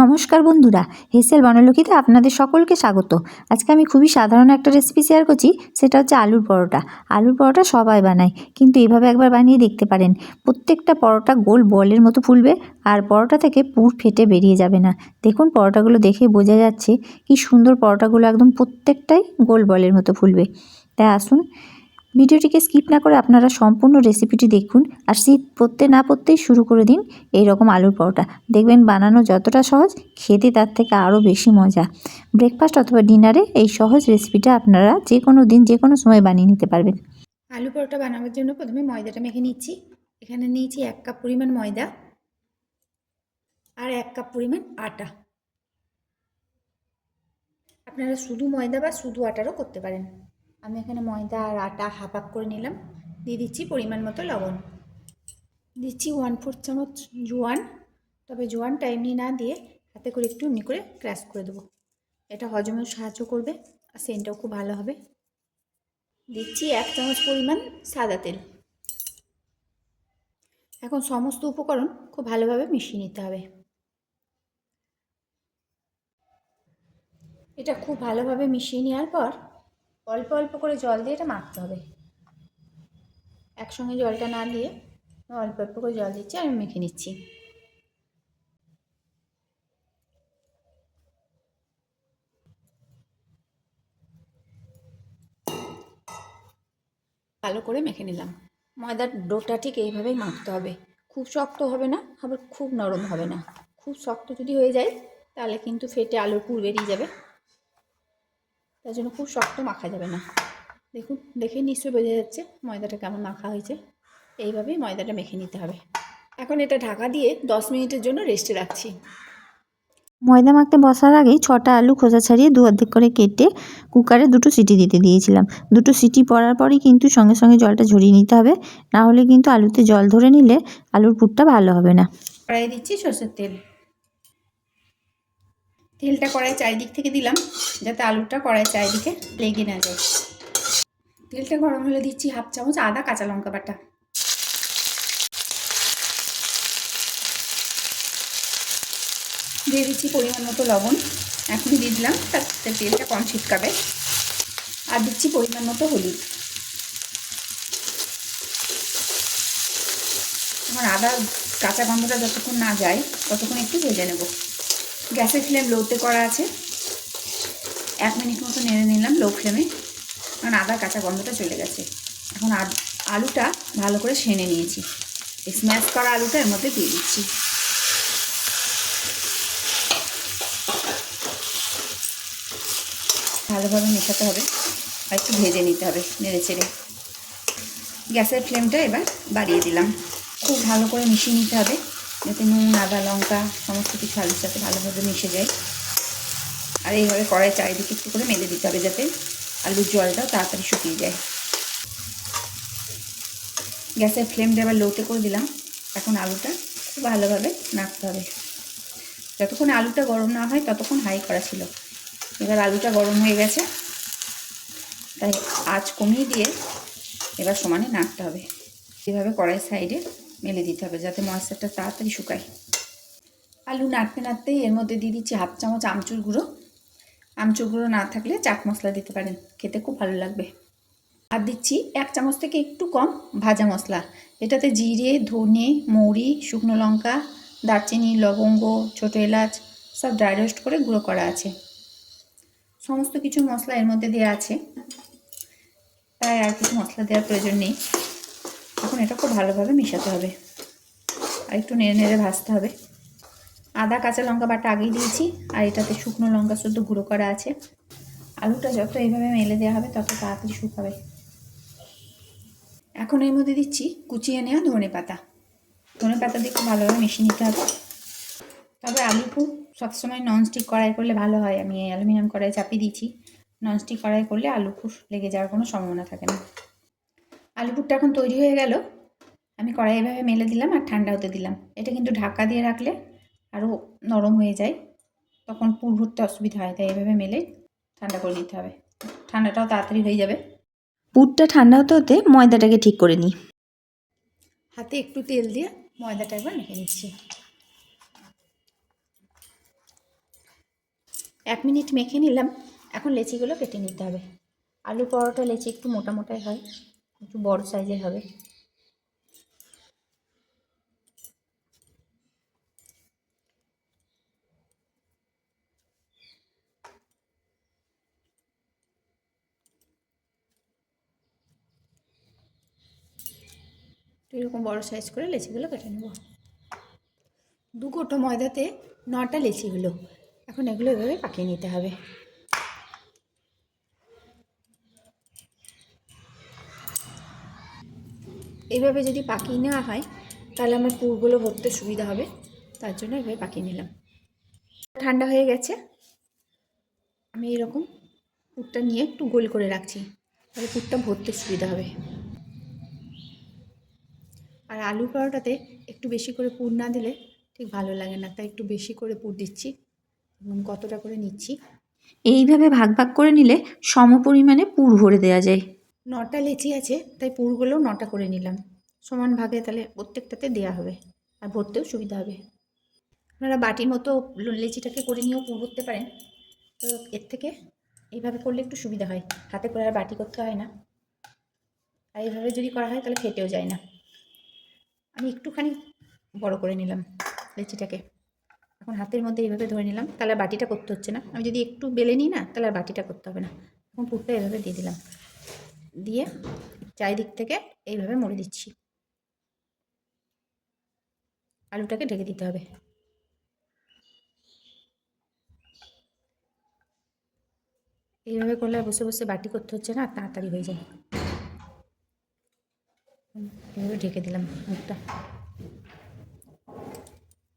নমস্কার বন্ধুরা, হেসেল বনলক্ষীতে আপনাদের সকলকে স্বাগত। আজকে আমি খুবই সাধারণ একটা রেসিপি শেয়ার করছি, সেটা হচ্ছে আলুর পরোটা। আলুর পরোটা সবাই বানায়, কিন্তু এভাবে একবার বানিয়ে দেখতে পারেন। প্রত্যেকটা পরোটা গোল বলের মতো ফুলবে, আর পরোটা থেকে পুর ফেটে বেরিয়ে যাবে না। দেখুন পরোটাগুলো দেখে বোঝা যাচ্ছে কি সুন্দর পরোটাগুলো একদম প্রত্যেকটাই গোল বলের মতো ফুলবে। তাই আসুন ভিডিওটিকে স্কিপ না করে আপনারা সম্পূর্ণ রেসিপিটি দেখুন আর শীত পড়তে না পড়তেই শুরু করে দিন এই রকম আলুর পরোটা। দেখবেন বানানো যতটা সহজ, খেতে তার থেকে আরও বেশি মজা। ব্রেকফাস্ট অথবা ডিনারে এই সহজ রেসিপিটা আপনারা যে কোনো দিন যে কোনো সময় বানিয়ে নিতে পারবেন। আলু পরোটা বানানোর জন্য প্রথমে ময়দাটা মেখে নিচ্ছি। এখানে নিয়েছি এক কাপ পরিমাণ ময়দা আর এক কাপ পরিমাণ আটা। আপনারা শুধু ময়দা বা শুধু আটারও করতে পারেন। আমি এখানে ময়দা আর আটা হাফ হাফ করে নিলাম। দিয়ে দিচ্ছি পরিমাণ মতো লবণ। দিচ্ছি ওয়ান ফোর চামচ জোয়ান। তবে জোয়ানটা এমনি না দিয়ে হাতে করে একটু এমনি করে ক্র্যাশ করে দেবো। এটা হজমেও সাহায্য করবে আর সেন্টটাও খুব ভালো হবে। দিচ্ছি এক চামচ পরিমাণ সাদা তেল। এখন সমস্ত উপকরণ খুব ভালোভাবে মিশিয়ে নিতে হবে। এটা খুব ভালোভাবে মিশিয়ে নেওয়ার পর অল্প অল্প করে জল দিয়ে এটা মাখতে হবে। একসঙ্গে জলটা না দিয়ে অল্প অল্প করে জল দিচ্ছি, আমি মেখে নিচ্ছি। ভালো করে মেখে নিলাম। ময়দার ডোটা ঠিক এইভাবেই মাখতে হবে। খুব শক্ত হবে না, আবার খুব নরম হবে না। খুব শক্ত যদি হয়ে যায়, তাহলে কিন্তু ফেটে আলুর পুর বেরিয়ে যাবে। তার জন্য খুব শক্ত মাখা যাবে না। দেখুন দেখে নিশ্চয়ই বোঝা যাচ্ছে ময়দাটা কেমন মাখা হয়েছে। এইভাবেই ময়দাটা মেখে নিতে হবে। এখন এটা ঢাকা দিয়ে দশ মিনিটের জন্য রেস্টে রাখছি। ময়দা মাখতে বসার আগেই ছটা আলু খোসা ছাড়িয়ে দু অর্ধেক করে কেটে কুকারে দুটো সিটি দিতে দিয়েছিলাম। দুটো সিটি পড়ার পরই কিন্তু সঙ্গে সঙ্গে জলটা ঝরিয়ে নিতে হবে। না হলে কিন্তু আলুতে জল ধরে নিলে আলুর পুরটা ভালো হবে না। কড়াই দিচ্ছি সর্ষের তেল। তেলটা কড়াই চারিদিক থেকে দিলাম, যাতে আলুটা কড়াই চারিদিকে লেগে না যায়। তেলটা গরম হলে দিচ্ছি হাফ চামচ আদা কাঁচা লঙ্কা বাটা। দিয়ে দিচ্ছি পরিমাণ মতো লবণ। এখনই দিয়ে দিলাম, তাতে তেলটা কম ছিটকাবে। আর দিচ্ছি পরিমাণ মতো হলুদ। আমার আদা কাঁচা গন্ধটা যতক্ষণ না যায়, ততক্ষণ একটু ভেজে নেব। গ্যাসের ফ্লেম লোতে করা আছে। এক মিনিট মতো নেড়ে নিলাম লো ফ্লেমে। কারণ আদা কাঁচা গন্ধটা চলে গেছে। এখন আলুটা ভালো করে সেনে নিয়েছি। এই স্ম্যাশ করা আলুটা এর মধ্যে দিয়ে দিচ্ছি। ভালোভাবে মেশাতে হবে। আর একটু ভেজে নিতে হবে নেড়ে চেড়ে। গ্যাসের ফ্লেমটা এবার বাড়িয়ে দিলাম। খুব ভালো করে মিশিয়ে নিতে হবে। যাতে নুন, আদা, লঙ্কা সমস্ত কিছু আলুর সাথে ভালোভাবে মিশে যায়। আর এইভাবে কড়াই চারিদিকে একটু করে মেলে দিতে হবে যাতে আলুর জলটাও তাড়াতাড়ি শুকিয়ে যায়। গ্যাসের ফ্লেমটা এবার লোতে করে দিলাম। এখন আলুটা খুব ভালোভাবে নাড়তে হবে। যতক্ষণ আলুটা গরম না হয় ততক্ষণ হাই করা ছিল। এবার আলুটা গরম হয়ে গেছে। তাই আঁচ কমিয়ে দিয়ে এবার সমানে নাড়তে হবে। এভাবে কড়াই সাইডে মেলে দিতে হবে যাতে মশলাটা তাড়াতাড়ি শুকায়। আলু নাড়তে নাড়তেই এর মধ্যে দিয়ে দিচ্ছি হাফ চামচ আমচুর গুঁড়ো। আমচুর গুঁড়ো না থাকলে চাট মশলা দিতে পারেন, খেতে খুব ভালো লাগবে। আর দিচ্ছি এক চামচ থেকে একটু কম ভাজা মশলা। এটাতে জিরে, ধনে, মৌরি, শুকনো লঙ্কা, দারচিনি, লবঙ্গ, ছোটো এলাচ সব ড্রাই রোস্ট করে গুঁড়ো করা আছে। সমস্ত কিছু মশলা এর মধ্যে দেওয়া আছে। তাই আর কিছু মশলা দেওয়ার প্রয়োজন নেই। এখন এটা খুব ভালোভাবে মেশাতে হবে। আর একটু নেড়ে নেড়ে ভাজতে হবে। আদা, কাঁচা লঙ্কা বাটা আগেই দিয়েছি। আর এটাতে শুকনো লঙ্কা শুদ্ধ গুঁড়ো করা আছে। আলুটা যত এইভাবে মেলে দেওয়া হবে, তত তাড়াতাড়ি শুকাবে। এখন এর মধ্যে দিচ্ছি কুচিয়ে নেওয়া ধনে পাতা। ধনে পাতা দিয়ে খুব ভালোভাবে মিশিয়ে নিতে হবে। তবে আলু খুব সবসময় ননস্টিক কড়াই করলে ভালো হয়। আমি এই অ্যালুমিনিয়াম কড়াই চাপিয়ে দিয়েছি। ননস্টিক কড়াই করলে আলু খুব লেগে যাওয়ার কোনো সম্ভাবনা থাকে না। আলুপুরটা এখন তৈরি হয়ে গেল। আমি কড়াই এভাবে মেলে দিলাম আর ঠান্ডা হতে দিলাম। এটা কিন্তু ঢাকা দিয়ে রাখলে আরও নরম হয়ে যায়। তখন পুর ভরতে অসুবিধা হয় তাই এভাবে মেলে ঠান্ডা করে নিতে হবে। ঠান্ডাটাও তাড়াতাড়ি হয়ে যাবে। পুরটা ঠান্ডা হতে হতে ময়দাটাকে ঠিক করে নিই। হাতে একটু তেল দিয়ে ময়দাটা একবার মেখে নিচ্ছি। এক মিনিট মেখে নিলাম। এখন লেচিগুলো কেটে নিতে হবে। আলু পরোটা লেচি একটু মোটা মোটাই হয়। একটু বড় সাইজের হবে। এরকম বড় সাইজ করে লেচিগুলো কেটে নেব। দু কোটো ময়দাতে নটা লেচি হলো। এখন এগুলো এভাবে পাকিয়ে নিতে হবে। এইভাবে যদি পাকিয়ে নেওয়া হয়, তাহলে আমার পুরগুলো ভরতে সুবিধা হবে। তার জন্য এভাবে পাকিয়ে নিলাম। ঠান্ডা হয়ে গেছে। আমি এরকম পুরটা নিয়ে একটু গোল করে রাখছি। তাহলে পুরটা ভরতে সুবিধা হবে। আর আলু পরোটাতে একটু বেশি করে পুর না দিলে ঠিক ভালো লাগে না। তাই একটু বেশি করে পুর দিচ্ছি এবং কতটা করে নিচ্ছি। এইভাবে ভাগ ভাগ করে নিলে সম পরিমাণে পুর ভরে দেওয়া যায়। নটা লেচি আছে, তাই পুরগুলোও নটা করে নিলাম। সমান ভাগে তাহলে প্রত্যেকটাতে দেওয়া হবে, আর ভরতেও সুবিধা হবে। আপনারা বাটির মতো লেচিটাকে করে নিয়েও পুর ভরতে পারেন। তো এর থেকে এইভাবে করলে একটু সুবিধা হয়। হাতে করে আর বাটি করতে হয় না। আর এইভাবে যদি করা হয় তাহলে ফেটেও যায় না। আমি একটুখানি বড় করে নিলাম লেচিটাকে। এখন হাতের মধ্যে এইভাবে ধরে নিলাম, তাহলে বাটিটা করতে হচ্ছে না। আমি যদি একটু বেলে নিই না, তাহলে আর বাটিটা করতে হবে না। এখন পুরটা এভাবে দিয়ে দিলাম। দিয়ে চারিদিক থেকে এইভাবে মুড়ে দিচ্ছি। আলুটাকে ঢেকে দিতে হবে। এইভাবে করলে বসে বসে বাটি করতে হচ্ছে না, তাড়াতাড়ি হয়ে যায়। এইভাবে ঢেকে দিলাম মুখটা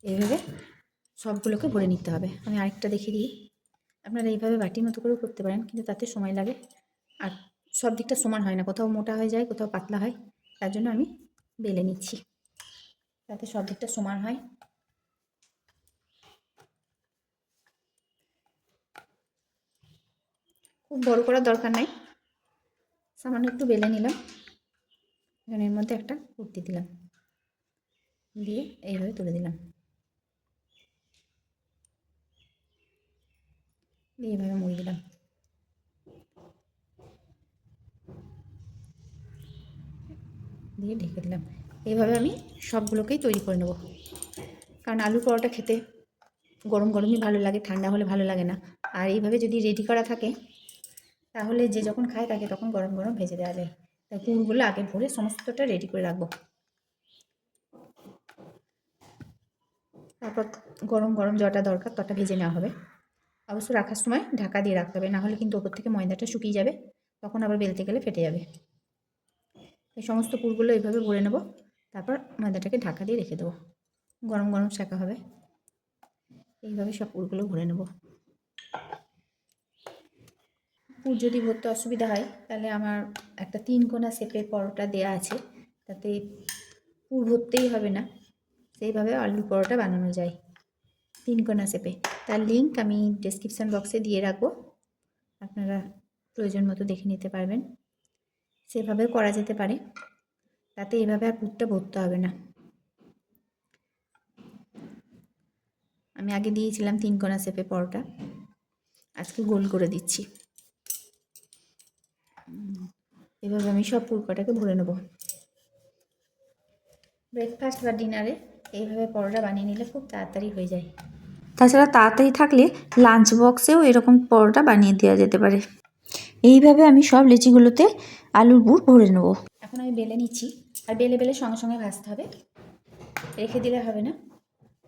এইভাবে সবগুলোকে ভরে নিতে হবে। আমি আরেকটা দেখিয়ে দিই। আপনারা এইভাবে বাটির মতো করেও করতে পারেন, কিন্তু তাতে সময় লাগে। আর সব দিকটা সমান হয় না, কোথাও মোটা হয়ে যায়, কোথাও পাতলা হয়, তার জন্য আমি বেলে নিচ্ছি। যাতে সব দিকটা সমান হয়। খুব বড় করার দরকার নাই। সামান্য একটু বেলে নিলাম। এর মধ্যে একটা কুর্তি দিলাম। দিয়ে এইভাবে তুলে দিলাম। দিয়ে এইভাবে মুড়ে দিলাম। দিয়ে ঢেকে দিলাম। এইভাবে আমি সবগুলোকেই তৈরি করে নেব। কারণ আলু পরোটা খেতে গরম গরমই ভালো লাগে, ঠান্ডা হলে ভালো লাগে না। আর এইভাবে যদি রেডি করা থাকে, তাহলে যে যখন খায় তাকে তখন গরম গরম ভেজে দেওয়া যায়। তাই পুরগুলো আগে ভরে সমস্তটা রেডি করে রাখব। তারপর গরম গরম যটা দরকার তটা ভেজে নেওয়া হবে। অবশ্য রাখার সময় ঢাকা দিয়ে রাখতে হবে, না হলে কিন্তু ওপর থেকে ময়দাটা শুকিয়ে যাবে, তখন আবার বেলতে গেলে ফেটে যাবে। এই সমস্ত পুরগুলো এইভাবে ভরে নেব। তারপর ময়দাটাকে ঢাকা দিয়ে রেখে দেবো। গরম গরম শেখা হবে। এইভাবে সব পুরগুলো ভরে নেব। পুর যদি ভরতে অসুবিধা হয়, তাহলে আমার একটা তিন কোনা শেপের পরোটা দেয়া আছে। তাতে পুর ভরতেই হবে না। সেইভাবে আলুর পরোটা বানানো যায় তিন কোনা শেপে। তার লিঙ্ক আমি ডেসক্রিপশান বক্সে দিয়ে রাখব। আপনারা প্রয়োজন মতো দেখে নিতে পারবেন। সেভাবে করা যেতে পারে। তাতে এভাবে আর পুরটা ভরতে হবে না। আমি আগে দিয়েছিলাম তিন কোনা শেপে পরোটা। আজকে গোল করে দিচ্ছি। এভাবে আমি সব পুর কটাকে ভরে নেব। ব্রেকফাস্ট বা ডিনারে এইভাবে পরোটা বানিয়ে নিলে খুব তাড়াতাড়ি হয়ে যায়। তাছাড়া তাড়াতাড়ি থাকলে লাঞ্চ বক্সেও এরকম পরোটা বানিয়ে দেওয়া যেতে পারে। এইভাবে আমি সব লিচিগুলোতে আলুর পুর ভরে নেব। এখন আমি বেলে নিচ্ছি। আর বেলে বেলে সঙ্গে সঙ্গে ভাজতে হবে। রেখে দিলে হবে না।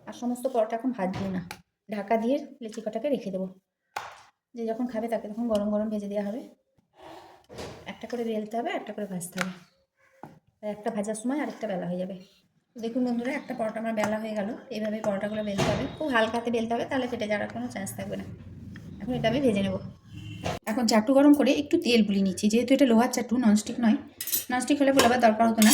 আর সমস্ত পরোটা এখন ভাজবো না। ঢাকা দিয়ে লেচি কটাকে রেখে দেবো। যে যখন খাবে তাকে তখন গরম গরম ভেজে দেওয়া হবে। একটা করে বেলতে হবে, একটা করে ভাজতে হবে। একটা ভাজার সময় আরেকটা বেলা হয়ে যাবে। দেখুন বন্ধুরা, একটা পরোটা আমার বেলা হয়ে গেল। এইভাবে পরোটাগুলো বেলতে হবে। খুব হালকাতে বেলতে হবে, তাহলে ফেটে যাওয়ার কোনো চান্স থাকবে না। এখন এটা আমি ভেজে নেব। এখন চাটু গরম করে একটু তেল বুলিয়ে নিচ্ছি। যেহেতু এটা লোহার চাটু ননস্টিক নয়। ননস্টিক হলে বলাবার দরকার হতো না।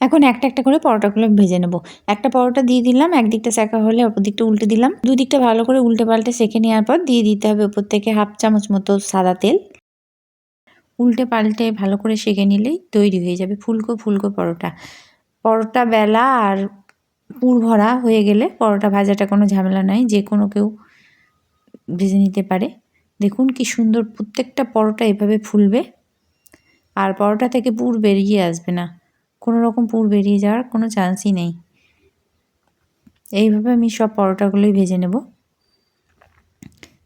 এখন একটা একটা করে পরোটাগুলো ভেজে নেব। একটা পরোটা দিয়ে দিলাম, একদিকটা সেঁকা হলে অপর দিকটা উল্টে দিলাম। দুই দিকটা ভালো করে উল্টে পাল্টে সেঁকে নেওয়ার পর দিয়ে দিতে হবে ওপর থেকে হাফ চামচ মতো সাদা তেল। উল্টে পাল্টে ভালো করে সেঁকে নিলেই তৈরি হয়ে যাবে ফুলকো ফুলকো পরোটা। পরোটা বেলা আর পুর ভরা হয়ে গেলে পরোটা ভাজাটা কোনো ঝামেলা নাই, যে কোনো কেউ ভেজে নিতে পারে। দেখুন কি সুন্দর, প্রত্যেকটা পরোটা এভাবে ফুলবে। আর পরোটা থেকে পুর বেরিয়ে আসবে না। কোনো রকম পুর বেরিয়ে যাওয়ার কোনো চান্সই নেই। এইভাবে আমি সব পরোটাগুলোই ভেজে নেব।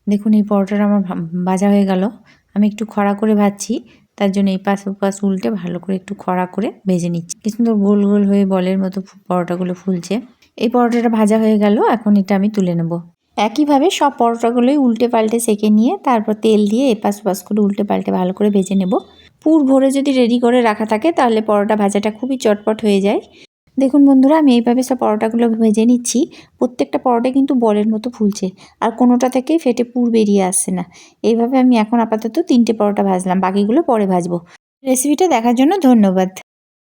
দেখুন, এই পরোটাটা আমার ভাজা হয়ে গেল। আমি একটু খরা করে ভাজছি। তার জন্য এই পাশ ওপাশ উল্টে ভালো করে একটু খরা করে ভেজে নিচ্ছি। কি সুন্দর গোল গোল হয়ে বলের মতো পরোটাগুলো ফুলছে। এই পরোটাটা ভাজা হয়ে গেল। এখন এটা আমি তুলে নেব। একইভাবে সব পরোটাগুলোই উল্টে পাল্টে সেকে নিয়ে তারপর তেল দিয়ে এপাশ ওপাশ করে উল্টে পাল্টে ভালো করে ভেজে নেব। পুর ভরে যদি রেডি করে রাখা থাকে তাহলে পরোটা ভাজাটা খুবই চটপট হয়ে যায়। দেখুন বন্ধুরা, আমি এইভাবে সব পরোটাগুলো ভেজে নিচ্ছি। প্রত্যেকটা পরোটা কিন্তু বলের মতো ফুলছে আর কোনোটা থেকেই ফেটে পুর বেরিয়ে আসছে না। এইভাবে আমি এখন আপাতত তিনটে পরোটা ভাজলাম, বাকিগুলো পরে ভাজবো। রেসিপিটা দেখার জন্য ধন্যবাদ।